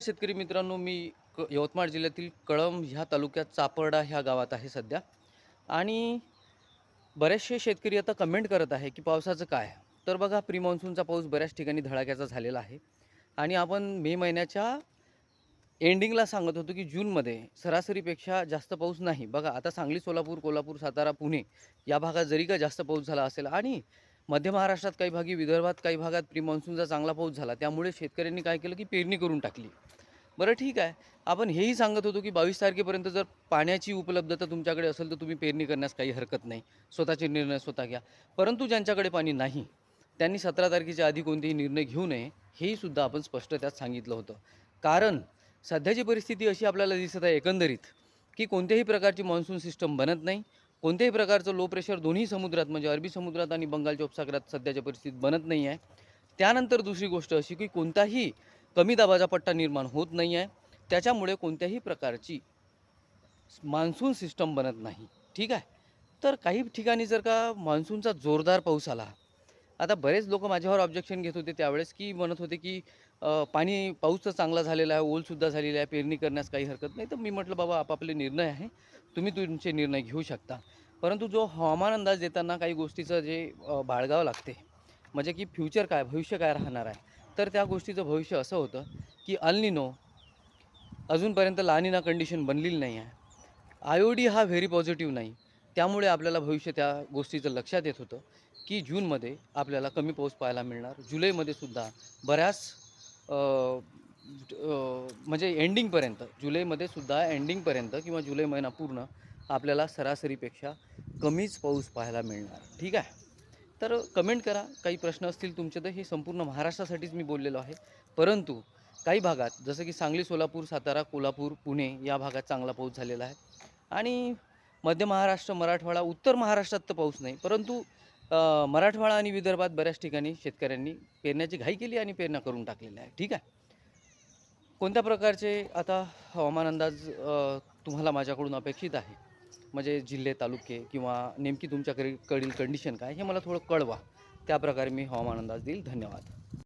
शेतकरी मित्रांनो मी क यवतमाळ जिल्ह्यातील कळंब ह्या तालुक्यात चापर्डा ह्या गावात आहे सध्या. आणि बरेचसे शेतकरी आता कमेंट करत आहे की पावसाचं काय? तर बघा प्री मान्सूनचा पाऊस बऱ्याच ठिकाणी धडाक्याचा झालेला आहे. आणि आपण मे महिन्याच्या एंडिंगला सांगत होतो की जूनमध्ये सरासरीपेक्षा जास्त पाऊस नाही. बघा आता सांगली सोलापूर कोल्हापूर सातारा पुणे या भागात जरी का जास्त पाऊस झाला असेल आणि मध्य महाराष्ट्रात काही भागी विदर्भात काही भागात प्री मान्सूनचा चांगला पाऊस झाला. त्यामुळे शेतकऱ्यांनी काय केलं की पेरणी करून टाकली. बरं ठीक आहे. आपण हेही सांगत होतो की बावीस तारखेपर्यंत जर पाण्याची उपलब्धता तुमच्याकडे असेल तर तुम्ही पेरणी करण्यास काही हरकत नाही. स्वतःचे निर्णय स्वतः घ्या. परंतु ज्यांच्याकडे पाणी नाही त्यांनी सतरा तारखेच्या आधी कोणतेही निर्णय घेऊ नये हेही सुद्धा आपण स्पष्ट त्यात सांगितलं होतं. कारण सध्याची परिस्थिती अशी आपल्याला दिसत आहे एकंदरीत की कोणत्याही प्रकारची मान्सून सिस्टम बनत नाही. कोणत्याही प्रकारचं लो प्रेशर दोन्ही समुद्रात म्हणजे अरबी समुद्रात आणि बंगालच्या उपसागरात सध्याच्या परिस्थितीत बनत नाही आहे. त्यानंतर दुसरी गोष्ट अशी की कोणताही कमी दाबाचा पट्टा निर्माण होत नाही आहे. त्याच्यामुळे कोणत्याही प्रकारची मान्सून सिस्टम बनत नाही. ठीक आहे? तर काही ठिकाणी जर का मान्सूनचा जोरदार पाऊस आला आता बरेच लोक माझ्यावर ऑब्जेक्शन घेत होते त्यावेळेस की म्हणत होते की पाणी पाऊस तर चांगला झालेला आहे ओलसुद्धा झालेला आहे पेरणी करण्यास काही हरकत नाही. तर मी म्हटलं बाबा आपापले निर्णय आहे. तुम्ही तुमचे निर्णय घेऊ शकता. परंतु जो हवामान अंदाज देताना काही गोष्टीचं जे बाळगावं लागते म्हणजे की फ्युचर काय भविष्य काय राहणार आहे तर त्या गोष्टीचं भविष्य असं होतं की अल्निनो अजूनपर्यंत लानिना कंडिशन बनलेली नाही आहे. आयोडी डी हा व्हेरी पॉझिटिव्ह नाही. त्यामुळे आपल्याला भविष्य त्या गोष्टीचं लक्षात येत होतं की जूनमध्ये आपल्याला कमी पाऊस पाहायला मिळणार. जुलैमध्ये सुद्धा बऱ्याच म्हणजे एंडिंगपर्यंत जुलैमध्ये सुद्धा एंडिंगपर्यंत किंवा जुलै महिना पूर्ण आपल्याला सरासरीपेक्षा कमीच पाऊस पाहायला मिळणार. ठीक आहे? तर कमेंट करा. काही प्रश्न असतील तुमचे तर हे संपूर्ण महाराष्ट्रासाठीच मी बोललेलो आहे. परंतु काही भागात जसं की सांगली सोलापूर सातारा कोल्हापूर पुणे या भागात चांगला पाऊस झालेला आहे. आणि मध्य महाराष्ट्र मराठवाडा उत्तर महाराष्ट्रात तर पाऊस नाही. परंतु मराठवाडा आणि विदर्भात बऱ्याच ठिकाणी शेतकऱ्यांनी पेरण्याची घाई केली आणि पेरण्या करून टाकलेल्या आहे ठीक आहे? कोणत्या प्रकारचे आता हवामान अंदाज तुम्हाला माझ्याकडून अपेक्षित आहे? म्हणजे जिल्हे तालुके किंवा नेमकी तुमच्याकडे कडील कंडिशन काय हे मला थोडं कळवा. त्याप्रकारे मी हवामान अंदाज देईल. धन्यवाद.